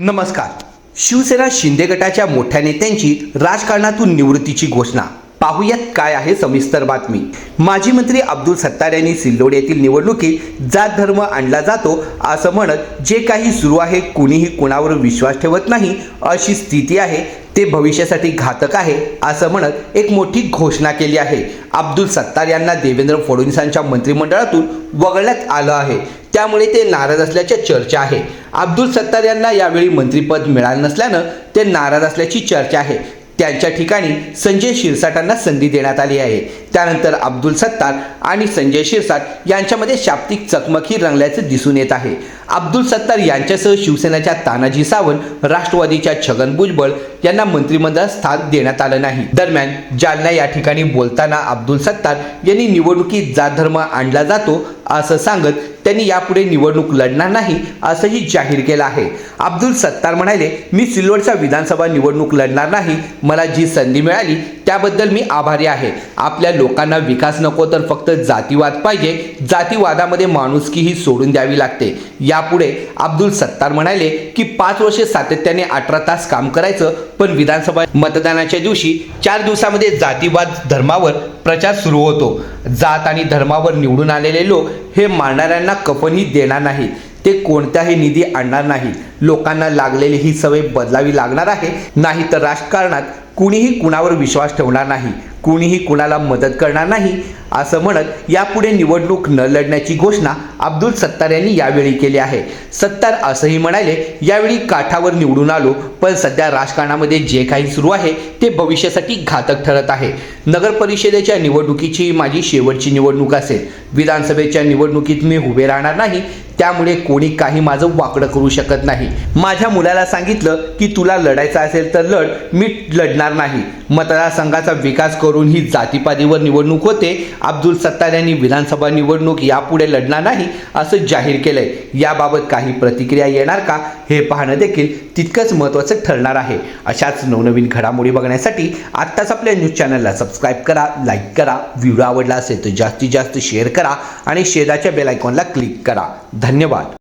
नमस्कार. शिवसेना शिंदे गटाच्या मोठ्या नेत्यांची राजकारणातून निवृत्तीची घोषणा. पाहुयात काय आहे सविस्तर बातमी. माजी मंत्री अब्दुल सत्तार यांनी सिल्लोड येथील निवडणुकीत जात धर्म आणला जातो असं म्हणत जे काही सुरू आहे कुणीही कुणावर विश्वास ठेवत नाही अशी स्थिती आहे ते भविष्यासाठी घातक आहे असं म्हणत एक मोठी घोषणा केली आहे. अब्दुल सत्तार यांना देवेंद्र फडणवीसांच्या मंत्रिमंडळातून वगळण्यात आलं आहे. त्यामुळे ते नाराज असल्याच्या चर्चा आहे. अब्दुल सत्तार यांना यावेळी मंत्रिपद मिळालं नसल्यानं ते नाराज असल्याची चर्चा आहे. त्यांच्या ठिकाणी संजय शिरसाटांना संधी देण्यात आली आहे. त्यानंतर अब्दुल सत्तार आणि संजय शिरसाट यांच्यामध्ये शाब्दिक चकमकी रंगल्याचं दिसून येत आहे. अब्दुल सत्तार यांच्यासह शिवसेनेच्या तानाजी सावंत राष्ट्रवादीच्या छगन भुजबळ यांना मंत्रिमंडळात स्थान देण्यात आलं नाही. दरम्यान जालना या ठिकाणी बोलताना अब्दुल सत्तार यांनी निवडणुकीत जात धर्म आणला जातो असं सांगत त्यांनी यापुढे निवडणूक लढणार नाही असंही जाहीर केलं आहे. अब्दुल सत्तार म्हणाले मी सिल्लोडचा विधानसभा निवडणूक लढणार नाही. मला जी संधी मिळाली त्याबद्दल मी आभारी आहे. आपल्या लोकांना विकास नको तर फक्त जातीवाद पाहिजे. जातीवादामध्ये माणुसकी ही सोडून द्यावी लागते. यापुढे अब्दुल सत्तार म्हणाले की पाच वर्षे सातत्याने अठरा तास काम करायचं पण विधानसभा मतदानाच्या दिवशी चार दिवसामध्ये जातीवाद धर्मावर प्रचार सुरू होतो. जात आणि धर्मावर निवडून आलेले लोक हे मारणाऱ्यांना कफनही देणार नाही. ते कोणताही निधी आणणार नाही. लोकांना लागलेली ही सवय बदलावी लागणार आहे. नाही तर राजकारणात कुणीही कुणावर विश्वास ठेवणार नाही कुणीही कुणाला मदत करणार नाही असं म्हणत यापुढे निवडणूक न लढण्याची घोषणा अब्दुल सत्तार यांनी यावेळी केली आहे. सत्तार असंही म्हणाले यावेळी काठावर निवडून आलो पण सध्या राजकारणामध्ये जे काही सुरू आहे ते भविष्यासाठी घातक ठरत आहे. नगर परिषदेच्या निवडणुकीची माझी शेवटची निवडणूक असेल. विधानसभेच्या निवडणुकीत मी उभे राहणार नाही त्यामुळे कोणी काही माझं वाकडं करू शकत नाही. माझ्या मुलाला सांगितलं की तुला लढायचं असेल तर लढ मी लढणार घडणार नाही. मतदारसंघाचा विकास करून ही जातीपातीवर निवडणूक होते. अब्दुल सत्तार यांनी विधानसभा निवडणूक यापुढे लढणार नाही असं जाहीर केलंय. याबाबत काही प्रतिक्रिया येणार का हे पाहणं देखील तितकंच महत्त्वाचं ठरणार आहे. अशाच नवनवीन घडामोडी बघण्यासाठी आत्ताच आपल्या न्यूज चॅनलला सबस्क्राईब करा लाईक करा व्हिडिओ आवडला असेल तर जास्तीत जास्त शेअर करा आणि शेजारच्या बेल आयकॉनला क्लिक करा. धन्यवाद.